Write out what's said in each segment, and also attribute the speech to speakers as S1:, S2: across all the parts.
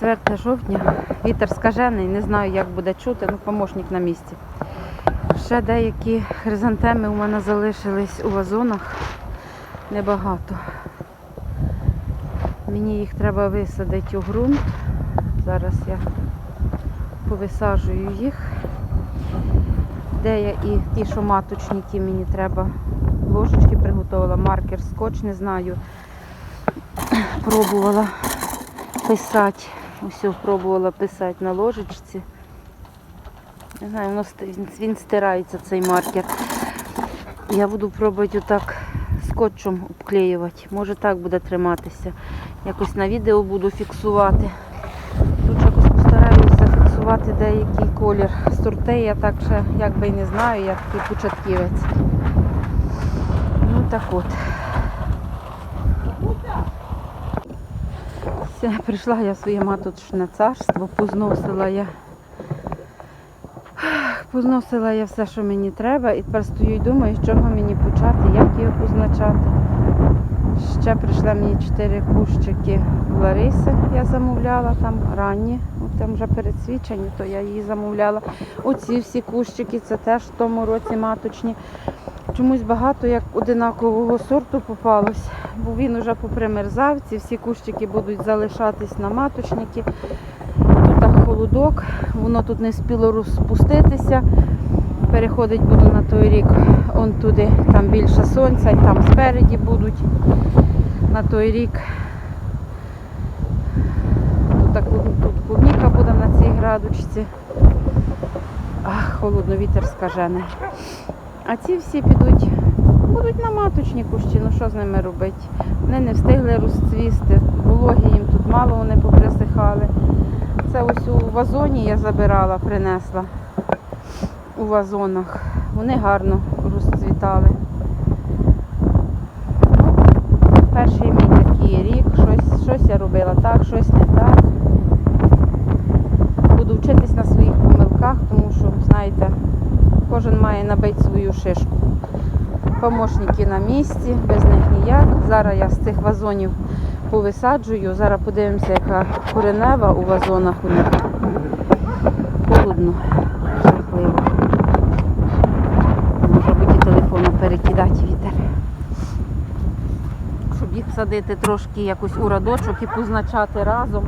S1: 4 жовтня. Вітер скажений, не знаю, як буде чути, ну помощник на місці. Ще деякі хризантеми у мене залишились у вазонах. Небагато. Мені їх треба висадити у ґрунт. Зараз я повисаджую їх. Де я і ті, що маточники, мені треба ложечки приготувала, маркер, скотч, не знаю. Пробувала писати. Ось пробувала писати на ложечці. Не знаю, воно він, стирається цей маркер. Я буду пробувати отак скотчем обклеювати. Може так буде триматися. Якось на відео буду фіксувати. Тут якось постараюся фіксувати деякий колір сортей. Я так ще і не знаю, я такий початківець. Ну так от. Все, прийшла я своє маточне царство, позносила я. Позносила я все, що мені треба, і тепер стою і думаю, з чого мені почати, як його позначати. Ще прийшли мені чотири кущики Лариси, я замовляла там ранні, там вже передсвічені, то я її замовляла. Оці всі кущики, це теж в тому році маточні. Чомусь багато як одинакового сорту попалось, бо він вже попримерзав, ці всі кущики будуть залишатись на маточники. Тут так холодок, воно тут не спіло розпуститися. Переходить буду на той рік он туди, там більше сонця, там спереді будуть на той рік. Тут, так, тут клубніка буде на цій градочці. Ах, холодно, вітер скажений. А ці всі підуть, будуть на маточні кущі, ну що з ними робити? Вони не встигли розцвісти, вологі їм тут мало, вони поприсихали. Це ось у вазоні я забирала, принесла у вазонах. Вони гарно розцвітали. Ну, перший мій такий рік, щось, щось я робила так, щось не так. Буду вчитись на своїх помилках, тому що, знаєте, кожен має набити свою шишку. Помощники на місці, без них ніяк. Зараз я з цих вазонів повисаджую. Зараз подивимося, яка коренева у вазонах у них. Холодно, жахливо. Може бути телефоном перекидати вітер. Щоб їх садити трошки якось у радочок і позначати разом.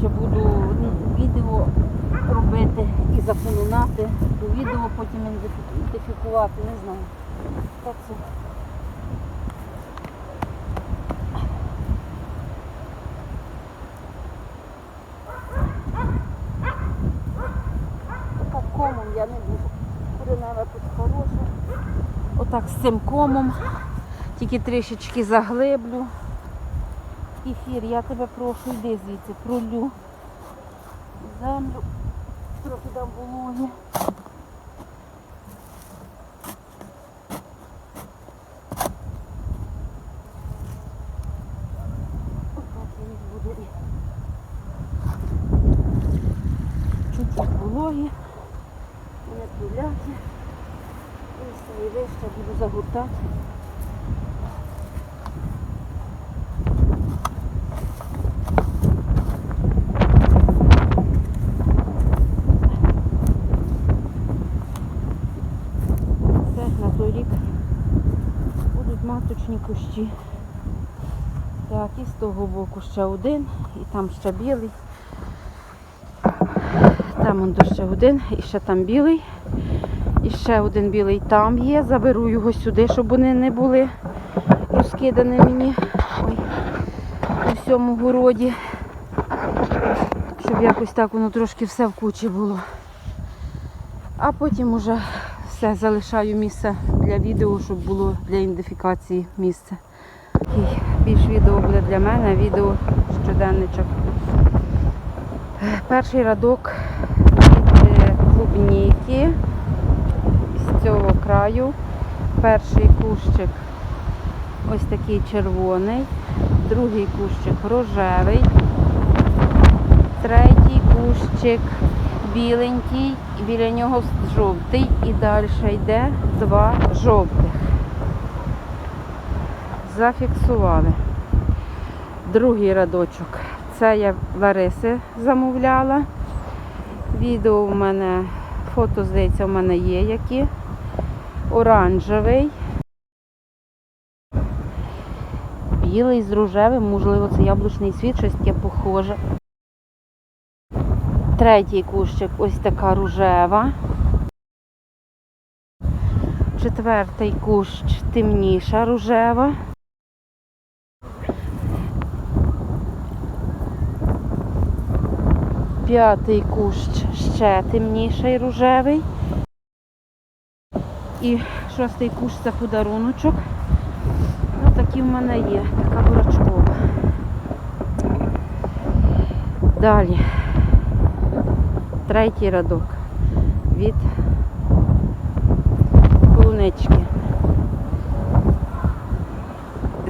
S1: Чи буду ну, відео робити і запоминати, відео потім ідентифікувати, не знаю. Так це. Так комом я не буду. Коренева тут хороша. Отак з цим комом. Тільки трішечки заглиблю. Ефір, я тебе прошу, йди звідси, пролю землю, трохи дам вологі. Отак я їх буду і чуть-чуть вологі, не туляти. І вище буду загортати. Це на той рік будуть маточні кущі. Так, і з того боку ще один, і там ще білий. Там он ще один, і ще там білий. І ще один білий там є. Заберу його сюди, щоб вони не були розкидані мені Ой, у всьому городі. Щоб якось так воно трошки все в кучі було. А потім уже все залишаю місце для відео, щоб було для ідентифікації місце. Більш відео буде для мене, відео щоденничок. Перший радок від е, клубніки цього краю. Перший кущик ось такий червоний, другий кущик рожевий, третій кущик біленький, біля нього жовтий і далі йде два жовтих. Зафіксували. Другий радочок Це я в Лариси замовляла. Відео у мене, фото, здається, у мене є які. Оранжевий. Білий з рожевим, можливо, це яблучний світ, щось таке похоже. Третій кущик ось така рожева. Четвертий кущ темніша рожева. П'ятий кущ ще темніший рожевий. І шостий кущ це подаруночок. Ну, такі в мене є, така бурачкова. Далі. Третій радок від полунички.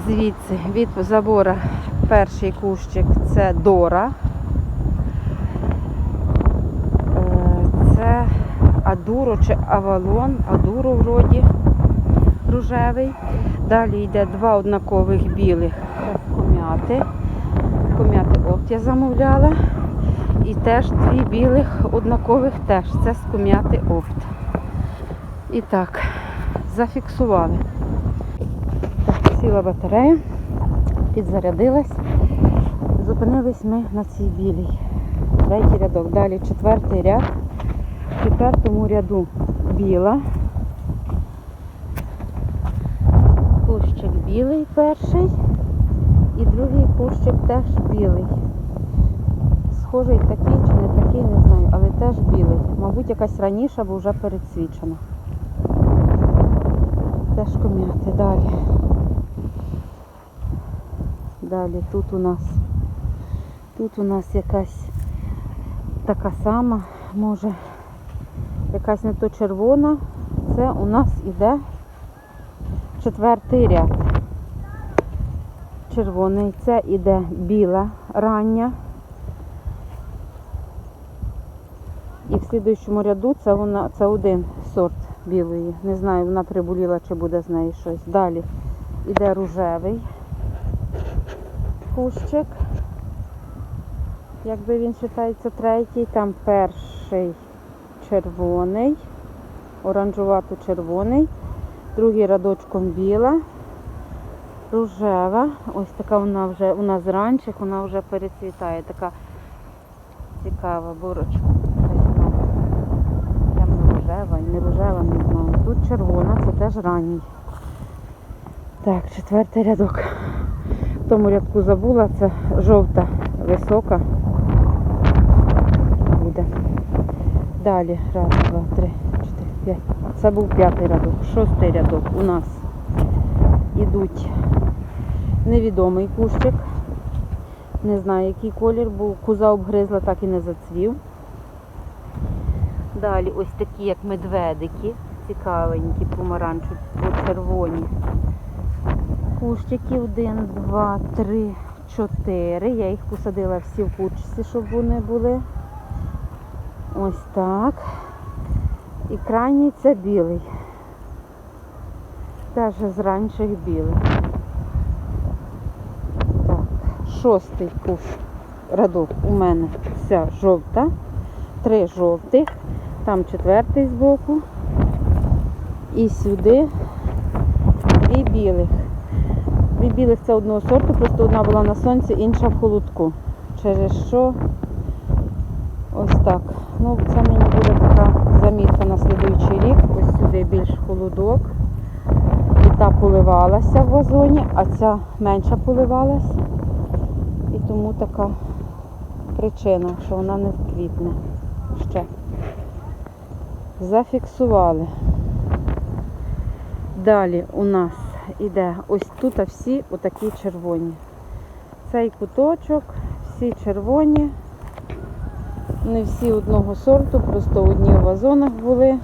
S1: Звідси від забора перший кущик це Дора. Е, Це Адуро чи Авалон, Адуро вроді рожевий. Далі йде два однакових білих ком'яти. Ком'яти опт я замовляла. І теж дві білих однакових теж. Це з ком'яти опт. І так, зафіксували. Так, сіла батарея, підзарядилась. Зупинились ми на цій білій. Третій рядок. Далі четвертий ряд. В четвертому ряду біла. Кущик білий перший. І другий кущик теж білий. Схожий такий чи не такий, не знаю, але теж білий. Мабуть, якась раніша, бо вже передсвічена. Теж ком'яти. Далі. Далі тут у нас тут у нас якась така сама, може, якась не то червона. Це у нас іде четвертий ряд. Червоний. Це іде біла рання. І в слідуючому ряду це вона це один сорт білої. Не знаю, вона приболіла чи буде з неї щось. Далі іде рожевий кущик. Якби він вважається третій, там перший червоний, оранжувато-червоний, другий рядочком біла, рожева. Ось така вона вже у нас ранчик, вона вже перецвітає. Така цікава бурочка. Темно-рожева, не рожева, не знаю. Тут червона, це теж ранній. Так, четвертий рядок. В тому рядку забула, це жовта висока. Буде. Далі. Раз, два, три, чотири, п'ять. Це був п'ятий рядок. Шостий рядок у нас ідуть невідомий кущик. Не знаю, який колір, бо куза обгризла, так і не зацвів. Далі ось такі, як медведики, цікавенькі, помаранчеві, червоні. Кущики один, два, три, чотири. Я їх посадила всі в кучці, щоб вони були. Ось так. І крайній це білий. Теж з ранчих білий. Так, шостий куш радок у мене вся жовта. Три жовтих, там четвертий збоку. І сюди дві білих. Дві білих це одного сорту, просто одна була на сонці, інша в холодку. Через що ось так. Ну, це мені буде така замітка на слідуючий рік. Ось сюди більш холодок. І та поливалася в вазоні, а ця менша поливалась. І тому така причина, що вона не квітне ще. Зафіксували. Далі у нас іде ось тут всі отакі червоні. Цей куточок, всі червоні. Не всі одного сорту, просто одні в вазонах були,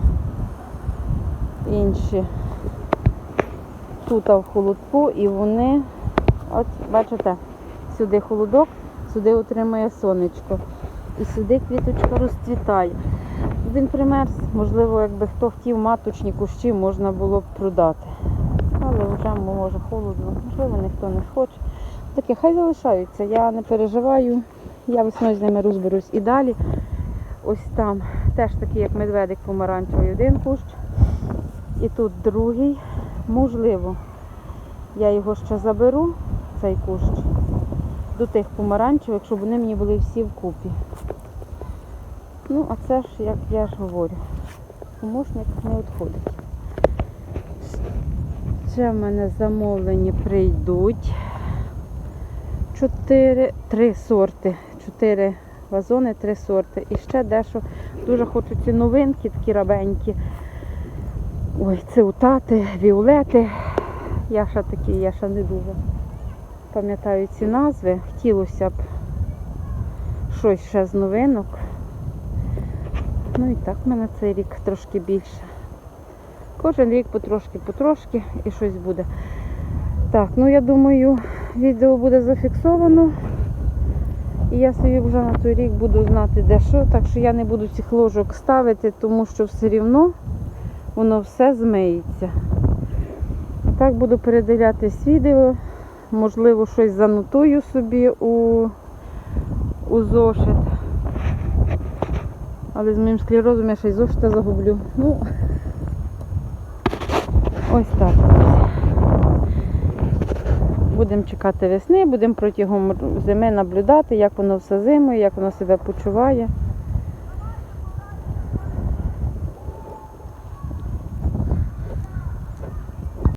S1: інші тут в холодку і вони, от бачите, сюди холодок, сюди отримує сонечко. І сюди квіточка розцвітає. Він примерз, можливо, якби хто хотів маточні кущі, можна було б продати. Але вже може холодно, можливо, ніхто не хоче. Таке, хай залишаються, я не переживаю. Я весною з ними розберусь і далі. Ось там теж такий, як медведик помаранчевий, один кущ. І тут другий. Можливо, я його ще заберу, цей кущ, до тих помаранчевих, щоб вони мені були всі вкупі. Ну, а це ж, як я ж говорю, помощник не відходить. Ще в мене замовлені прийдуть. Чотири, три сорти. Чотири вазони, три сорти. І ще дещо дуже хочу ці новинки, такі рабенькі. Ой, циутати, віолети. Я ще такі, я ще не дуже пам'ятаю ці назви. Хотілося б щось ще з новинок. Ну і так в мене цей рік трошки більше. Кожен рік потрошки-потрошки і щось буде. Так, ну я думаю, відео буде зафіксовано. І я собі вже на той рік буду знати де що. Так що я не буду цих ложок ставити, тому що все рівно воно все змиється. Так буду передивлятись відео. Можливо, щось занотую собі у, у зошит. Але з моїм склерозом я ще й зошита загублю. Ну, ось так. Будемо чекати весни, будемо протягом зими наблюдати, як воно все зимує, як воно себе почуває.